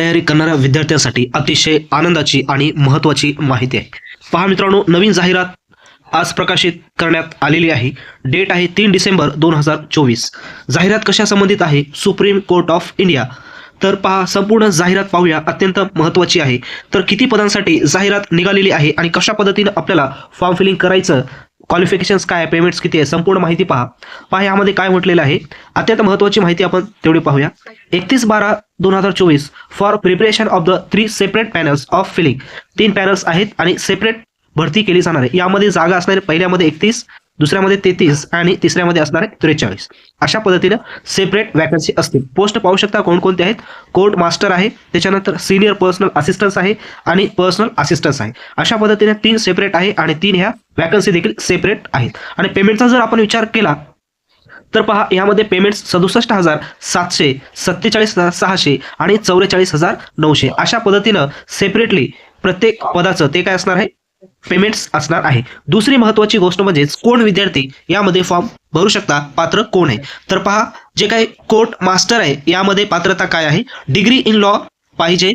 तयारी करणाऱ्या विद्यार्थ्यांसाठी अतिशय आनंदाची आणि महत्त्वाची माहिती आहे. पहा मित्रांनो नवीन जाहिरात आज प्रकाशित करण्यात आलेली आहे. डेट आहे तीन डिसेंबर दोन हजार चोवीस. जाहिरात कशा संबंधित आहे? सुप्रीम कोर्ट ऑफ इंडिया तर पहा संपूर्ण जाहिरात पाहूया. अत्यंत महत्त्वाची आहे. तर किती पदांसाठी जाहिरात निघालेली आहे आणि कशा पद्धतीनं आपल्याला फॉर्म फिलिंग करायचं? क्वालिफिकेशन्स काय पेमेंट्स किती आहे? संपूर्ण माहिती पहा. पहा यामध्ये काय म्हटलेलं आहे? अत्यंत महत्त्वाची माहिती आपण तेवढी पाहूया. एकतीस बारा दोन हजार चोवीस for preparation of the three separate panels of filling तीन पॅनल्स आहेत आणि सेपरेट भरती केली जाणार आहे. यामध्ये जागा असणारे पहिल्यामध्ये एकतीस दुसऱ्यामध्ये तेहतीस आणि तिसऱ्यामध्ये असणार आहे त्रेचाळीस. अशा पद्धतीनं सेपरेट वॅकन्सी असतील. पोस्ट पाहू शकता कोणकोणते आहेत. कोर्ट मास्टर आहे. त्याच्यानंतर सिनियर पर्सनल असिस्टन्स आहे आणि पर्सनल असिस्टन्स आहे. अशा पद्धतीने तीन सेपरेट आहे आणि तीन ह्या वॅकन्सी देखील सेपरेट आहेत. आणि पेमेंटचा जर आपण विचार केला तर पहा यामध्ये पेमेंट सदुसष्ट हजार सातशे सत्तेचाळीस हजार सहाशे आणि चौवेचाळीस हजार नऊशे. अशा पद्धतीनं सेपरेटली प्रत्येक पदाचं ते काय असणार आहे? पेमेंट्स असणार आहे. दुसरी महत्वाची गोष्ट म्हणजेच कोण विद्यार्थी यामध्ये फॉर्म भरू शकता पात्र कोण आहे? तर पहा जे काही कोर्ट मास्टर आहे यामध्ये पात्रता काय आहे? डिग्री इन लॉ पाहिजे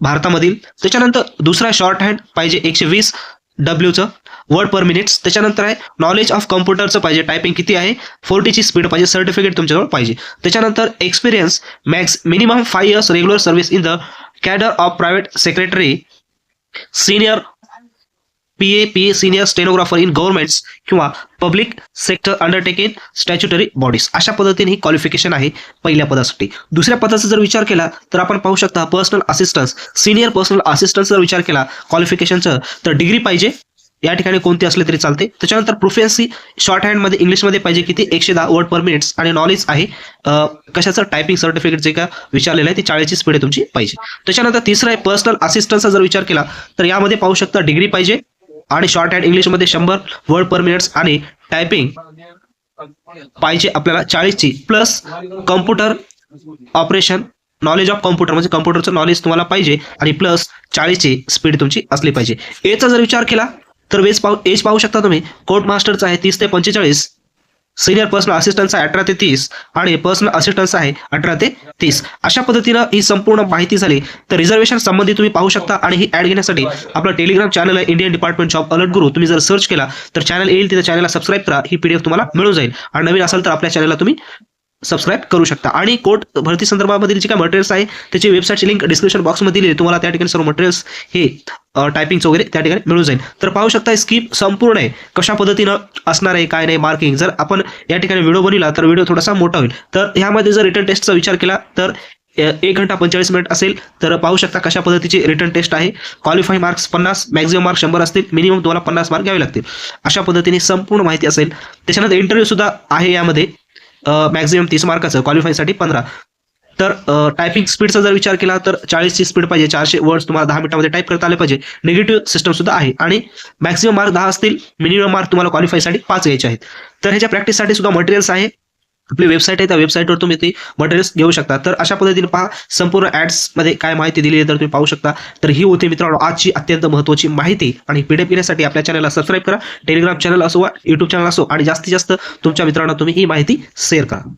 भारतामधील. त्याच्यानंतर दुसरा शॉर्ट हँड पाहिजे एकशे वीस डब्ल्यूचं वर्ड पर मिनिट्स त्याच्यानंतर आहे नॉलेज ऑफ कम्प्युटरचं पाहिजे. टायपिंग किती आहे? फोर्टीची स्पीड पाहिजे. सर्टिफिकेट तुमच्याजवळ पाहिजे. त्याच्यानंतर experience max minimum five years regular service in the cadre of private secretary senior P A P A senior stenographer in governments किंवा public sector undertaking statutory bodies अशा पद्धतीने ही क्वालिफिकेशन आहे पहिल्या पदासाठी. दुसऱ्या पदाचा जर विचार केला तर आपण पाहू शकता personal assistance senior personal assistance जर विचार केला क्वालिफिकेशनचं तर डिग्री पाहिजे. या ठिकाणी कोणती असले तरी चालते. त्याच्यानंतर प्रोफेन्सी शॉर्ट हँडमध्ये इंग्लिशमध्ये पाहिजे किती? एकशे दहा वर्ड पर मिनिट्स आणि नॉलेज आहे. कशाचं? टायपिंग सर्टिफिकेट जे का विचारलेलं आहे ती चाळीसची स्पीड आहे तुमची पाहिजे. त्याच्यानंतर तिसरं आहे पर्सनल असिस्टन्सचा जर विचार केला तर यामध्ये पाहू शकता डिग्री पाहिजे. आणि शॉर्ट हँड इंग्लिशमध्ये शंभर वर्ड पर मिनिट्स आणि टायपिंग पाहिजे आपल्याला चाळीसची. Plus computer operation knowledge of computer म्हणजे कम्प्युटरचं नॉलेज तुम्हाला पाहिजे आणि प्लस चाळीसची स्पीड तुमची असली पाहिजे. एजचा जर विचार केला तर वेज पाहू एज पाहू शकता तुम्ही. कोर्ट मास्टरचा आहे तीस ते पंचेचाळीस. सिनियर पर्सनल असिस्टन्स आहे अठरा ते तीस आणि पर्सनल असिस्टन्स आहे अठरा ते तीस. अशा पद्धतीनं ही संपूर्ण माहिती झाली. तर रिझर्वेशन संबंधी तुम्ही पाहू शकता आणि ही ऍड घेण्यासाठी आपलं टेलिग्राम चॅनल आहे इंडियन डिपार्टमेंट ऑफ अलर्ट गुरु तुम्ही जर सर्च केला तर चॅनल येईल तिथे चॅनलला सबस्क्राईब करा. ही पीडीएफ तुम्हाला मिळून जाईल. आणि नवीन असेल तर आपल्या चॅनलला तुम्ही सबस्क्राईब करू शकता. आणि कोर्ट भरती संदर्भामधील जे काय मटेरियल्स आहे त्याची वेबसाईटची लिंक डिस्क्रिप्शन बॉक्समध्ये आहे. तुम्हाला त्या ठिकाणी सर्व मटेरियल्स हे टायपिंगचं वगैरे त्या ठिकाणी मिळून जाईल. तर पाहू शकता स्कीम संपूर्ण आहे. कशा पद्धतीनं असणार आहे काय नाही मार्किंग जर आपण या ठिकाणी व्हिडिओ बनवला तर व्हिडिओ थोडासा मोठा होईल. तर ह्यामध्ये जर रिटर्न टेस्टचा विचार केला तर एक घंटा पंचेचाळीस मिनिट असेल. तर पाहू शकता कशा पद्धतीची रिटर्न टेस्ट आहे. क्वालिफाय मार्क्स पन्नास मॅक्झिमम मार्क्स शंभर असतील. मिनिमम तुम्हाला पन्नास मार्क घ्यावे लागतील. अशा पद्धतीने संपूर्ण माहिती असेल. त्याच्यानंतर इंटरव्ह्यू सुद्धा आहे यामध्ये. मॅक्झिमम तीस मार्काचं क्वालिफायसाठी पंधरा. तर टायपिंग स्पीडचा जर विचार केला तर चाळीसची स्पीड पाहिजे चारशे वर्ड्स तुम्हाला दहा मिनिटामध्ये टाईप करता आले पाहिजे. निगेटिव्ह सिस्टम सुद्धा आहे. आणि मॅक्झिमम मार्क दहा असतील मिनिमम मार्क तुम्हाला क्वालिफायसाठी पाच घ्यायचे आहेत. तर ह्याच्या प्रॅक्टिससाठी सुद्धा मटेरियल्स आहे. आपली वेबसाईट आहे त्या वेबसाईटवर तुम्ही ते मटेरियल्स घेऊ शकता. तर अशा पद्धतीने पहा संपूर्ण ॲड्समध्ये काय माहिती दिली आहे तर तुम्ही पाहू शकता. तर ही होती मित्रांनो आजची अत्यंत महत्त्वाची माहिती. आणि पीडीएफ घेण्यासाठी आपल्या चॅनलला सबस्क्राईब करा. टेलिग्राम चॅनल असो वा युट्यूब चॅनल असो आणि जास्तीत जास्त तुमच्या मित्रांना तुम्ही ही माहिती शेअर करा.